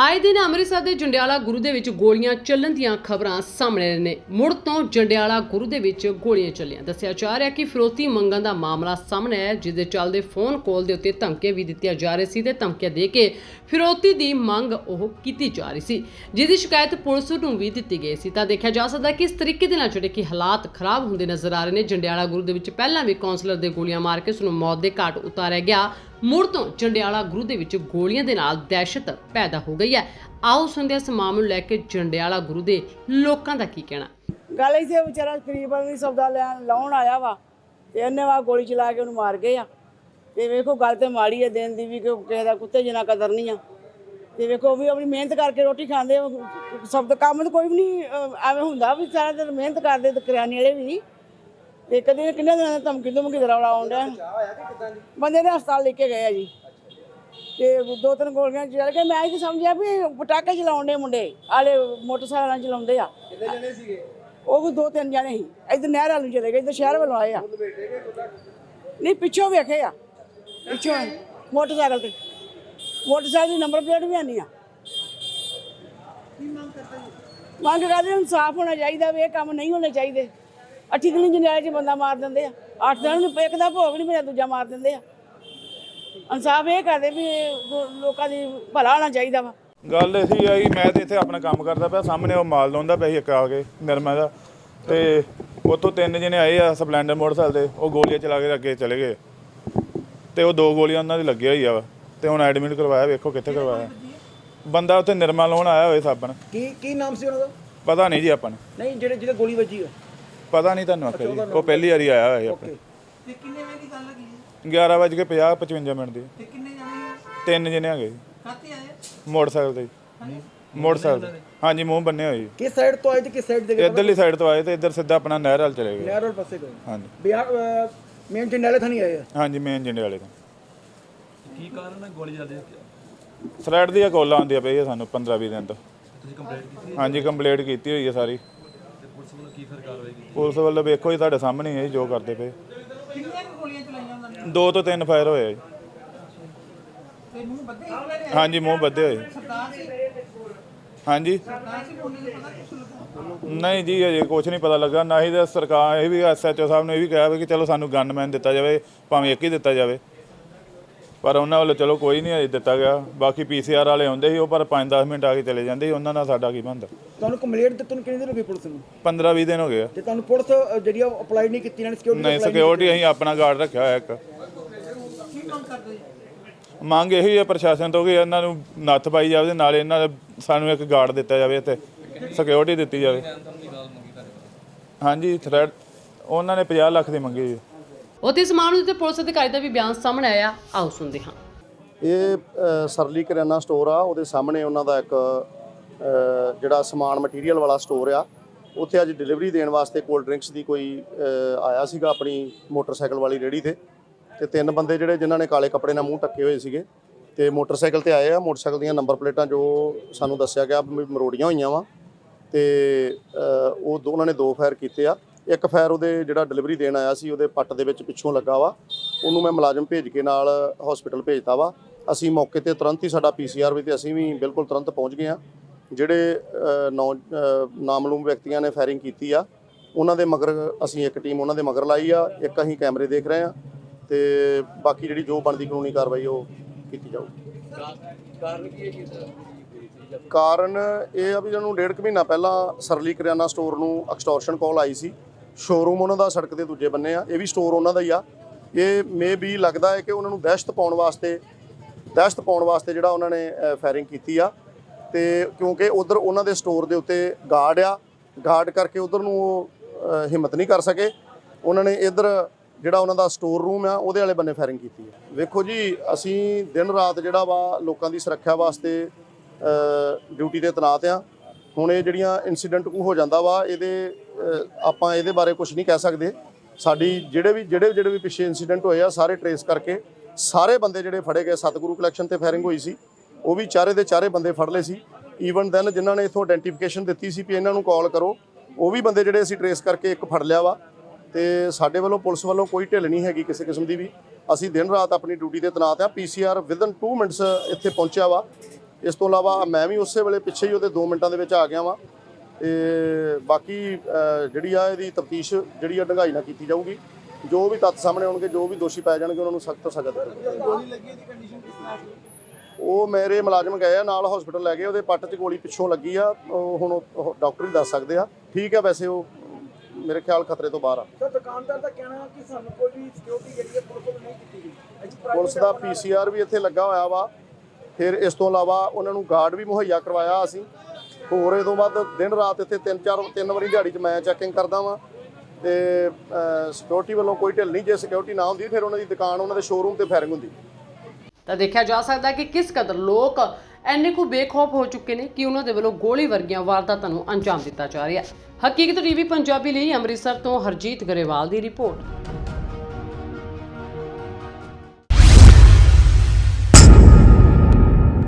ਆਏ ਦਿਨ ਅੰਮ੍ਰਿਤਸਰ ਦੇ ਜੰਡਿਆਲਾ ਗੁਰੂ ਦੇ ਵਿੱਚ ਗੋਲੀਆਂ ਚੱਲਣ ਦੀਆਂ ਖਬਰਾਂ ਸਾਹਮਣੇ ਨੇ। ਮੁੜ ਤੋਂ ਜੰਡਿਆਲਾ ਗੁਰੂ ਦੇ ਵਿੱਚ ਗੋਲੀਆਂ ਚੱਲੀਆਂ। ਦੱਸਿਆ ਜਾ ਰਿਹਾ ਕਿ ਫਿਰੋਤੀ ਮੰਗਣ ਦਾ ਮਾਮਲਾ ਸਾਹਮਣੇ ਆਇਆ ਜਿਸ ਦੇ ਚੱਲਦੇ ਫੋਨ ਕਾਲ ਦੇ ਉੱਤੇ ਧਮਕੀਆਂ ਵੀ ਦਿੱਤੀਆਂ ਜਾ ਰਹੀਆਂ ਸੀ ਤੇ ਧਮਕੀਆਂ ਦੇ ਕੇ ਫਿਰੋਤੀ ਦੀ ਮੰਗ ਉਹ ਕੀਤੀ ਜਾ ਰਹੀ ਸੀ ਜਿਹਦੀ ਸ਼ਿਕਾਇਤ ਪੁਲਿਸ ਨੂੰ ਵੀ ਦਿੱਤੀ ਗਈ ਸੀ। ਤਾਂ ਦੇਖਿਆ ਜਾ ਸਕਦਾ ਕਿ ਇਸ ਤਰੀਕੇ ਦੇ ਨਾਲ ਜਿਹੜੇ ਕਿ ਹਾਲਾਤ ਖਰਾਬ ਹੁੰਦੇ ਨਜ਼ਰ ਆ ਰਹੇ ਨੇ, ਜੰਡਿਆਲਾ ਗੁਰੂ ਦੇ ਵਿੱਚ ਪਹਿਲਾਂ ਵੀ ਕਾਉਂਸਲਰ ਦੇ ਗੋਲੀਆਂ ਮਾਰ ਕੇ ਉਸ ਨੂੰ ਮੌਤ ਦੇ ਘਾਟ ਉਤਾਰਿਆ ਗਿਆ। ਮੁੜ ਤੋਂ ਜੰਡਿਆਲਾ ਗੁਰੂ ਦੇ ਵਿੱਚ ਗੋਲੀਆਂ ਦੇ ਨਾਲ ਦਹਿਸ਼ਤ ਪੈਦਾ ਹੋ ਗਈ ਹੈ। ਆਓ ਸੁਣਦੇ ਹਾਂ ਇਸ ਮਾਮਲੇ ਨੂੰ ਲੈ ਕੇ ਜੰਡਿਆਲਾ ਗੁਰੂ ਦੇ ਲੋਕਾਂ ਦਾ ਕੀ ਕਹਿਣਾ। ਗੱਲ ਇਸੇ ਵਿਚਾਰਾ ਕਰੀਬਨ ਵੀ ਸੌਦਾ ਲੈਣ ਲਾਉਣ ਆਇਆ ਵਾ ਤੇ ਇਹਨੇ ਵਾ ਗੋਲੀ ਚਲਾ ਕੇ ਉਹਨੂੰ ਮਾਰ ਗਏ ਆ। ਤੇ ਵੇਖੋ ਗੱਲ ਤੇ ਮਾੜੀ ਆ ਦਿਨ ਦੀ ਵੀ ਕਿ ਕਿਸੇ ਦਾ ਕੁੱਤੇ ਜਿਨਾ ਕਦਰ ਨਹੀਂ ਆ। ਤੇ ਵੇਖੋ ਉਹ ਵੀ ਆਪਣੀ ਮਿਹਨਤ ਕਰਕੇ ਰੋਟੀ ਖਾਂਦੇ ਸਬਦ ਕੰਮ ਤਾਂ ਕੋਈ ਵੀ ਨਹੀਂ ਅਹ, ਐਵੇਂ ਹੁੰਦਾ ਵੀ ਸਾਰਾ ਦਿਨ ਮਿਹਨਤ ਕਰਦੇ ਤੇ ਕਰਿਆਨੇ ਵਾਲੇ ਵੀ ਤੇ ਕਦੇ ਕਿੰਨੇ ਦਿਨਾਂ ਦਾ ਧਮਕੀ ਧਮਕੀ ਦਾ ਰੌਲਾ ਆਉਂਦਾ ਬੰਦੇ ਨੇ ਹਸਪਤਾਲ ਲੈ ਕੇ ਗਏ ਆ ਜੀ। ਤੇ ਦੋ ਤਿੰਨ ਗੋਲੀਆਂ ਚੱਲ ਕੇ ਮੈਂ ਇਹ ਸਮਝਿਆ ਵੀ ਪਟਾਕੇ ਚਲਾਉਣ ਦੇ ਮੁੰਡੇ ਆਲੇ ਮੋਟਰਸਾਈਕਲਾਂ ਚਲਾਉਂਦੇ ਆ। ਕਿੰਨੇ ਜਣੇ ਸੀਗੇ? ਉਹ ਵੀ ਦੋ ਤਿੰਨ ਜਣੇ ਸੀ। ਇੱਧਰ ਨਹਿਰ ਵੱਲ ਚਲੇ ਗਏ ਇੱਧਰ ਸ਼ਹਿਰ ਵੱਲੋਂ ਆਏ ਆ। ਨਹੀਂ ਪਿੱਛੋਂ ਵੇਖੇ ਆ। ਪਿੱਛੋਂ ਮੋਟਰਸਾਈਕਲ ਤੇ। ਮੋਟਰਸਾਈਕਲ ਦੀ ਨੰਬਰ ਪਲੇਟ ਵੀ ਆਨੀ ਆ। ਮੰਗ ਕਰਦੇ ਇਨਸਾਫ ਹੋਣਾ ਚਾਹੀਦਾ ਵੀ ਇਹ ਕੰਮ ਨਹੀਂ ਹੋਣੇ ਚਾਹੀਦੇ। ਅੱਠੀ ਦਿਨ ਜਨੇਲੇ 'ਚ ਬੰਦਾ ਮਾਰ ਦਿੰਦੇ ਆ। ਅੱਠ ਦਿਨ ਨੂੰ ਇੱਕ ਦਾ ਭੋਗ ਨਹੀਂ ਮਿਲਿਆ ਦੂਜਾ ਮਾਰ ਦਿੰਦੇ ਆ। ਇਨਸਾਫ ਇਹ ਕਰਦੇ ਵੀ ਲੋਕਾਂ ਦੀ ਭਲਾ ਹੋਣਾ ਚਾਹੀਦਾ ਵਾ। ਗੱਲ ਇਹੀ ਆ ਕਿ ਮੈਂ ਤੇ ਇੱਥੇ ਆਪਣਾ ਕੰਮ ਕਰਦਾ ਪਿਆ ਸਾਹਮਣੇ ਉਹ ਮਾਲ ਲਾਉਂਦਾ ਪਿਆ ਸੀ ਇੱਕ ਆ ਕੇ ਨਿਰਮਾ ਦਾ। ਤੇ ਉੱਥੋਂ ਤਿੰਨ ਜਣੇ ਆਏ ਆ ਸਪਲੈਂਡਰ ਮੋਟਰਸਾਈਕਲ ਤੇ ਉਹ ਗੋਲੀਆਂ ਚਲਾ ਕੇ ਅੱਗੇ ਚਲੇ ਗਏ। ਤੇ ਉਹ ਦੋ ਗੋਲੀਆਂ ਉਹਨਾਂ ਦੀ ਲੱਗੀਆਂ ਹੋਈ ਆ ਵਾ ਤੇ ਹੁਣ ਐਡਮਿਟ ਕਰਵਾਇਆ ਵੇਖੋ ਕਿੱਥੇ ਕਰਵਾਇਆ। ਬੰਦਾ ਉੱਥੇ ਨਿਰਮਾ ਲਾਉਣ ਆਇਆ ਹੋਏ ਸਾਬਣ। ਕੀ ਕੀ ਨਾਮ ਸੀ ਉਹਨਾਂ ਦਾ? ਪਤਾ ਨਹੀਂ ਜੀ ਆਪਾਂ ਨੂੰ। ਨਹੀਂ ਜਿਹੜੇ ਜਿਹਦੇ ਗੋਲੀ ਵੱਜੀ ਆ। ਪਤਾ ਨਹੀਂ ਤੁਹਾਨੂੰ ਆਖਿਆ ਜੀ। ਉਹ ਪਹਿਲੀ ਵਾਰੀ ਆਇਆ ਹੋਇਆ ਜੀ ਆਪਣੇ। ਤੇ ਕਿੰਨੇ ਵਜੇ ਦੀ ਗੱਲ ਲੱਗੀ 11 ਵਜੇ ਕੇ 50 55 ਮਿੰਟ ਦੀ। ਤੇ ਕਿੰਨੇ ਜਾਣੇ ਤਿੰਨ ਜਣੇ ਹੈਗੇ ਜੀ। ਆਏ? ਮੋਟਰਸਾਈਕਲ ਤੇ ਜੀ। ਮੋਟਰਸਾਈਕਲ ਤੇ। ਹਾਂਜੀ ਮੂੰਹ ਬੰਨੇ ਹੋਏ ਜੀ। ਕਿਸ ਸਾਈਡ ਤੋਂ ਆਏ ਤੇ ਕਿਸ ਸਾਈਡ ਦੇ ਗਏ ਇੱਧਰਲੀ ਸਾਈਡ ਤੋਂ ਆਏ ਤੇ ਇੱਧਰ ਸਿੱਧਾ ਆਪਣਾ ਨਹਿਰ ਵੱਲ ਚਲੇ ਗਏ। ਨਹਿਰ ਵਾਲੇ ਪਾਸੇ ਗਏ ਹਾਂਜੀ। ਬਿਹਾਰ ਮੇਨ ਜੰਡਾਲੇ ਥਾਣੀ ਆਏ? ਆ ਹਾਂਜੀ ਮੇਨ ਜਿੰਡੇ ਵਾਲੇ ਤੋਂ। ਕੀ ਕਾਰਨ ਹੈ? ਗੋਲੀ ਚੱਲਦੀ ਹੈ ਥ੍ਰੈਡ ਦੀਆਂ ਕਾਲਾਂ ਆਉਂਦੀਆਂ ਪਈਆਂ ਸਾਨੂੰ 15 20 ਦਿਨ ਤੋਂ। ਤੁਸੀਂ ਕੰਪਲੇਂਟ ਕੀਤੀ ਹਾਂਜੀ ਕੰਪਲੀਟ ਕੀਤੀ ਹੋਈ ਹੈ ਸਾਰੀ। ਕੀ ਫਿਰ ਕਾਰਵਾਈ ਕੀਤੀ? ਪੁਲਿਸ ਵੱਲੋਂ ਵੇਖੋ ਜੀ ਤੁਹਾਡੇ ਸਾਹਮਣੇ ਹੀ ਹੈ ਜੀ ਜੋ ਕਰਦੇ ਪਏ। ਕਿੰਨੀਆਂ ਗੋਲੀਆਂ ਚਲਾਈਆਂ ਉਹਨਾਂ ਨੇ? ਦੋ ਤੋਂ ਤਿੰਨ ਫਾਇਰ ਹੋਏ ਆ ਜੀ। ਤੇ ਮੂੰਹ ਬੱਦੇ ਹਾਂਜੀ ਮੂੰਹ ਬੱਧੇ ਹੋਏ। ਸਰਦਾਰ ਸੀ? ਹਾਂਜੀ। ਸਰਦਾਰ ਸੀ ਬੋਲੀ ਦੇ ਪਤਾ ਕੁਛ ਲੱਗਾ? ਨਹੀਂ ਜੀ ਅਜੇ ਕੁਝ ਨਹੀਂ ਪਤਾ ਲੱਗਾ। ਨਾ ਹੀ ਤਾਂ ਸਰਕਾਰ ਇਹ ਵੀ ਐਸਐਚਓ ਸਾਹਿਬ ਨੇ ਇਹ ਵੀ ਕਿਹਾ ਵੀ ਕਿ ਚਲੋ ਸਾਨੂੰ ਗਨਮੈਨ ਦਿੱਤਾ ਜਾਵੇ ਭਾਵੇਂ ਇੱਕ ਹੀ ਦਿੱਤਾ ਜਾਵੇ। ਪਰ ਉਹਨਾਂ ਵੱਲੋਂ ਚਲੋ ਕੋਈ ਨਹੀਂ ਅਜੇ ਦਿੱਤਾ ਗਿਆ। ਬਾਕੀ ਪੀਸੀਆਰ ਵਾਲੇ ਆਉਂਦੇ ਸੀ ਉਹ ਪਰ 5-10 ਮਿੰਟ ਆ ਕੇ ਚਲੇ ਜਾਂਦੇ ਸੀ। ਉਹਨਾਂ ਨਾਲ ਸਾਡਾ ਕੀ ਬਣਦਾ? ਤੁਹਾਨੂੰ ਕੰਪਲੇਂਟ ਦਿੱਤੀ ਤੁਹਾਨੂੰ ਕਿੰਨੀ ਦੇਰ ਹੋ ਗਈ ਪੁਲਿਸ ਨੂੰ? 15-20 ਦਿਨ ਹੋ ਗਏ ਆ। ਤੇ ਤੁਹਾਨੂੰ ਪੁਲਿਸ ਅ, ਜਿਹੜੀ ਆ ਅਪਲਾਈ ਨਹੀਂ ਕੀਤੀ ਇਹਨਾਂ ਨੇ ਸਿਕਿਉਰਿਟੀ ਨਹੀਂ ਸਿਕਿਉਰਿਟੀ ਅਸੀਂ ਆਪਣਾ ਗਾਰਡ ਰੱਖਿਆ ਹੋਇਆ ਇੱਕ। ਕੀ ਮੰਗ ਕਰਦੇ ਜੀ? ਮੰਗ ਇਹੀ ਹੈ ਪ੍ਰਸ਼ਾਸਨ ਤੋਂ ਕਿ ਇਹਨਾਂ ਨੂੰ ਨੱਥ ਪਾਈ ਜਾਵੇ ਤੇ ਨਾਲੇ ਇਹਨਾਂ ਦਾ ਸਾਨੂੰ ਇੱਕ ਗਾਰਡ ਦਿੱਤਾ ਜਾਵੇ ਤੇ ਸਿਕਿਉਰਿਟੀ ਦਿੱਤੀ ਜਾਵੇ। ਹਾਂਜੀ ਥ੍ਰੈਡ ਉਹਨਾਂ ਨੇ 50 ਲੱਖ ਦੀ ਮੰਗੀ ਜੀ ਉੱਥੇ ਇਸ ਮਾਮਲੇ ਤੇ ਪੁਲਿਸ ਅਧਿਕਾਰੀ ਦਾ ਵੀ ਬਿਆਨ ਸਾਹਮਣੇ ਆਇਆ। ਆਓ ਸੁਣਦੇ ਹਾਂ। ਇਹ ਅ, ਸਰਲੀ ਕਰਿਆਨਾ ਸਟੋਰ ਆ। ਉਹਦੇ ਸਾਹਮਣੇ ਉਹਨਾਂ ਦਾ ਇੱਕ ਅ, ਜਿਹੜਾ ਸਮਾਨ ਮਟੀਰੀਅਲ ਵਾਲਾ ਸਟੋਰ ਆ। ਉੱਥੇ ਅੱਜ ਡਿਲੀਵਰੀ ਦੇਣ ਵਾਸਤੇ ਕੋਲਡ ਡਰਿੰਕਸ ਦੀ ਕੋਈ ਅ, ਆਇਆ ਸੀਗਾ ਆਪਣੀ ਮੋਟਰਸਾਈਕਲ ਵਾਲੀ ਰੇੜੀ ਤੇ। ਤੇ ਤਿੰਨ ਬੰਦੇ ਜਿਹੜੇ ਜਿਨ੍ਹਾਂ ਨੇ ਕਾਲੇ ਕੱਪੜੇ ਨਾਲ ਮੂੰਹ ਢੱਕੇ ਹੋਏ ਸੀਗੇ। ਤੇ ਮੋਟਰਸਾਈਕਲ ਤੇ ਆਏ ਆ। ਮੋਟਰਸਾਈਕਲ ਦੀਆਂ ਨੰਬਰ ਪਲੇਟਾਂ ਜੋ ਸਾਨੂੰ ਦੱਸਿਆ ਗਿਆ ਵੀ ਮਰੋੜੀਆਂ ਹੋਈਆਂ ਵਾ। ਤੇ ਅ, ਉਹ ਦੋ ਉਹਨਾਂ ਨੇ ਦੋ ਫਾਇਰ ਕੀਤੇ ਆ। ਇੱਕ ਫਾਇਰ ਉਹਦੇ ਜਿਹੜਾ ਡਿਲੀਵਰੀ ਦੇਣ ਆਇਆ ਸੀ, ਉਹਦੇ ਪੱਟ ਦੇ ਵਿੱਚ ਪਿੱਛੋਂ ਲੱਗਾ ਵਾ। ਉਹਨੂੰ ਮੈਂ ਮੁਲਾਜ਼ਮ ਭੇਜ ਕੇ ਨਾਲ ਹਸਪੀਟਲ ਭੇਜਤਾ ਵਾ। ਅਸੀਂ ਮੌਕੇ ਤੇ ਤੁਰੰਤ ਹੀ ਸਾਡਾ ਪੀਸੀਆਰ ਵੀ ਤੇ ਅਸੀਂ ਵੀ ਬਿਲਕੁਲ ਤੁਰੰਤ ਪਹੁੰਚ ਗਏ ਆ ਜਿਹੜੇ ਨੌ ਨਾਮਲੂਮ ਵਿਅਕਤੀਆਂ ਨੇ ਫਾਇਰਿੰਗ ਕੀਤੀ ਆ, ਉਹਨਾਂ ਦੇ ਮਗਰ ਅਸੀਂ ਇੱਕ ਟੀਮ ਉਹਨਾਂ ਦੇ ਮਗਰ ਲਾਈ ਆ, ਇੱਕ ਅਸੀਂ ਕੈਮਰੇ ਦੇਖ ਰਹੇ ਆ ਤੇ ਬਾਕੀ ਜਿਹੜੀ ਜੋ ਬਣਦੀ ਕਾਨੂੰਨੀ ਕਾਰਵਾਈ ਉਹ ਕੀਤੀ ਜਾਊਗੀ। ਕਾਰਨ ਇਹ ਆ ਵੀ ਜਿਹਨੂੰ ਡੇਢ ਕੁ ਮਹੀਨਾ ਪਹਿਲਾਂ ਸਰਲੀ ਕਰਿਆਨਾ ਸਟੋਰ ਨੂੰ ਐਕਸਟੋਰਸ਼ਨ ਕਾਲ ਆਈ ਸੀ। ਸ਼ੋਰੂਮ ਉਹਨਾਂ ਦਾ, ਸੜਕ ਦੇ ਦੂਜੇ ਬੰਨੇ ਆ, ਇਹ ਵੀ ਸਟੋਰ ਉਹਨਾਂ ਦਾ ਹੀ ਆ। ਇਹ ਮੇ ਵੀ ਲੱਗਦਾ ਹੈ ਕਿ ਉਹਨਾਂ ਨੂੰ ਦਹਿਸ਼ਤ ਪਾਉਣ ਵਾਸਤੇ ਦਹਿਸ਼ਤ ਪਾਉਣ ਵਾਸਤੇ ਜਿਹੜਾ ਉਹਨਾਂ ਨੇ ਫਾਇਰਿੰਗ ਕੀਤੀ ਆ। ਤੇ ਕਿਉਂਕਿ ਉਧਰ ਉਹਨਾਂ ਦੇ ਸਟੋਰ ਦੇ ਉੱਤੇ ਗਾਰਡ ਆ ਗਾਰਡ ਕਰਕੇ ਉਧਰ ਨੂੰ ਉਹ ਹਿੰਮਤ ਨਹੀਂ ਕਰ ਸਕੇ। ਉਹਨਾਂ ਨੇ ਇਧਰ ਜਿਹੜਾ ਉਹਨਾਂ ਦਾ ਸਟੋਰ ਰੂਮ ਆ, ਉਹਦੇ ਵਾਲੇ ਬੰਨੇ ਫਾਇਰਿੰਗ ਕੀਤੀ ਹੈ ਵੇਖੋ ਜੀ, ਅਸੀਂ ਦਿਨ ਰਾਤ ਜਿਹੜਾ ਵਾ ਲੋਕਾਂ ਦੀ ਸੁਰੱਖਿਆ ਵਾਸਤੇ ਡਿਊਟੀ ਤੇ ਤੈਨਾਤ ਆ। ਹੁਣ ਇਹ ਜਿਹੜੀਆਂ ਇਨਸੀਡੈਂਟ ਕੋ ਹੋ ਜਾਂਦਾ ਵਾ, ਇਹਦੇ ਆਪਾਂ ਇਹਦੇ ਬਾਰੇ ਕੁਝ ਨਹੀਂ ਕਹਿ ਸਕਦੇ। ਸਾਡੀ ਜਿਹੜੇ ਵੀ, ਜਿਹੜੇ ਜਿਹੜੇ ਵੀ ਪਿੱਛੇ ਇਨਸੀਡੈਂਟ ਹੋਏ ਆ, ਸਾਰੇ ਟਰੇਸ ਕਰਕੇ ਸਾਰੇ ਬੰਦੇ ਜਿਹੜੇ ਫੜੇ ਗਏ, ਸਤਿਗੁਰੂ ਕਲੈਕਸ਼ਨ ਤੇ ਫਾਇਰਿੰਗ ਹੋਈ ਸੀ, ਉਹ ਵੀ ਚਾਰੇ ਦੇ ਚਾਰੇ ਬੰਦੇ ਫੜ ਲਏ ਸੀ। ਈਵਨ ਦੈਨ ਜਿਨ੍ਹਾਂ ਨੇ ਇਥੋਂ ਆਇਡੈਂਟੀਫਿਕੇਸ਼ਨ ਦਿੱਤੀ ਸੀ ਵੀ ਇਹਨਾਂ ਨੂੰ ਕਾਲ ਕਰੋ, ਉਹ ਵੀ ਬੰਦੇ ਜਿਹੜੇ ਅਸੀਂ ਟਰੇਸ ਕਰਕੇ ਇੱਕ ਫੜ ਲਿਆ ਵਾ। ਤੇ ਸਾਡੇ ਵੱਲੋਂ ਪੁਲਿਸ ਵੱਲੋਂ ਕੋਈ ਢਿੱਲ ਨਹੀਂ ਹੈਗੀ ਕਿਸੇ ਕਿਸਮ ਦੀ ਵੀ। ਅਸੀਂ ਦਿਨ ਰਾਤ ਆਪਣੀ ਡਿਊਟੀ ਤੇ ਤੈਨਾਤ ਆ ਪੀਸੀਆਰ ਵਿਦਨ 2 ਮਿੰਟਸ ਇੱਥੇ ਪਹੁੰਚਿਆ ਵਾ। ਇਸ ਤੋਂ ਇਲਾਵਾ ਮੈਂ ਵੀ ਉਸੇ ਵੇਲੇ ਪਿੱਛੇ ਹੀ ਉਹਦੇ 2 ਮਿੰਟਾਂ ਦੇ ਵਿੱਚ ਆ ਗਿਆ ਵਾਂ। ਤੇ ਬਾਕੀ ਜਿਹੜੀ ਆ ਇਹਦੀ ਤਫਤੀਸ਼ ਜਿਹੜੀ ਆ ਡੰਗਾਈ ਨਾਲ ਕੀਤੀ ਜਾਊਗੀ। ਜੋ ਵੀ ਤੱਥ ਸਾਹਮਣੇ ਆਉਣਗੇ ਜੋ ਵੀ ਦੋਸ਼ੀ ਪਾਏ ਜਾਣਗੇ ਉਹਨਾਂ ਨੂੰ ਸਖਤ ਤੋਂ ਸਜ਼ਾ ਦਿੱਤੀ ਜਾਊਗੀ। ਉਹ ਮੇਰੇ ਮੁਲਾਜ਼ਮ ਗਏ ਆ ਨਾਲ ਹਸਪੀਟਲ ਲੈ ਗਏ ਉਹਦੇ ਪੱਟ 'ਚ ਗੋਲੀ ਪਿੱਛੋਂ ਲੱਗੀ ਆ। ਉਹ ਹੁਣ ਉਹ ਡਾਕਟਰ ਹੀ ਦੱਸ ਸਕਦੇ ਆ। ਠੀਕ ਆ ਵੈਸੇ ਉਹ ਮੇਰੇ ਖਿਆਲ ਖਤਰੇ ਤੋਂ ਬਾਹਰ ਆ। ਸਰ ਦੁਕਾਨਦਾਰ ਦਾ ਕਹਿਣਾ ਕਿ ਸਾਨੂੰ ਕੋਈ ਵੀ ਸਿਕਿਉਰਿਟੀ ਜਿਹੜੀ ਹੈ ਪੁਲਿਸ ਵੱਲੋਂ ਨਹੀਂ ਕੀਤੀ ਗਈ। ਪੁਲਿਸ ਦਾ ਪੀਸੀਆਰ ਵੀ ਇੱਥੇ ਲੱਗਾ ਹੋਇਆ ਵਾ। ਫਿਰ ਇਸ ਤੋਂ ਇਲਾਵਾ ਉਹਨਾਂ ਨੂੰ ਗਾਰਡ ਵੀ ਮੁਹੱਈਆ ਕਰਵਾਇਆ ਅਸੀਂ। ਹੋਰ ਇਹ ਤੋਂ ਬਾਅਦ ਦਿਨ ਰਾਤ ਇੱਥੇ ਤਿੰਨ ਚਾਰ, ਤਿੰਨ ਵਾਰੀ ਦਿਹਾੜੀ 'ਚ ਮੈਂ ਚੈਕਿੰਗ ਕਰਦਾ ਵਾਂ ਤੇ ਸਿਕਿਉਰਿਟੀ ਵੱਲੋਂ ਕੋਈ ਢਿੱਲ ਨਹੀਂ, ਜੇ ਸਿਕਿਉਰਿਟੀ ਨਾ ਹੁੰਦੀ ਫਿਰ ਉਹਨਾਂ ਦੀ ਦੁਕਾਨ, ਉਹਨਾਂ ਦੇ ਸ਼ੋਰੂਮ ਤੇ ਫਾਇਰਿੰਗ ਹੁੰਦੀ। ਤਾਂ ਦੇਖਿਆ ਜਾ ਸਕਦਾ ਕਿ ਕਿਸ ਕਦਰ ਲੋਕ ਐਨੇ ਕੁ ਬੇਖੌਫ ਹੋ ਚੁੱਕੇ ਨੇ ਕਿ ਉਹਨਾਂ ਦੇ ਵੱਲੋਂ ਗੋਲੀ ਵਰਗੀਆਂ ਵਾਰਦਾਤਾਂ ਨੂੰ ਅੰਜਾਮ ਦਿੱਤਾ ਜਾ ਰਿਹਾ ਹੈ। ਹਕੀਕਤ ਟੀਵੀ ਪੰਜਾਬੀ ਲਈ ਅੰਮ੍ਰਿਤਸਰ ਤੋਂ ਹਰਜੀਤ ਗਰੇਵਾਲ ਦੀ ਰਿਪੋਰਟ।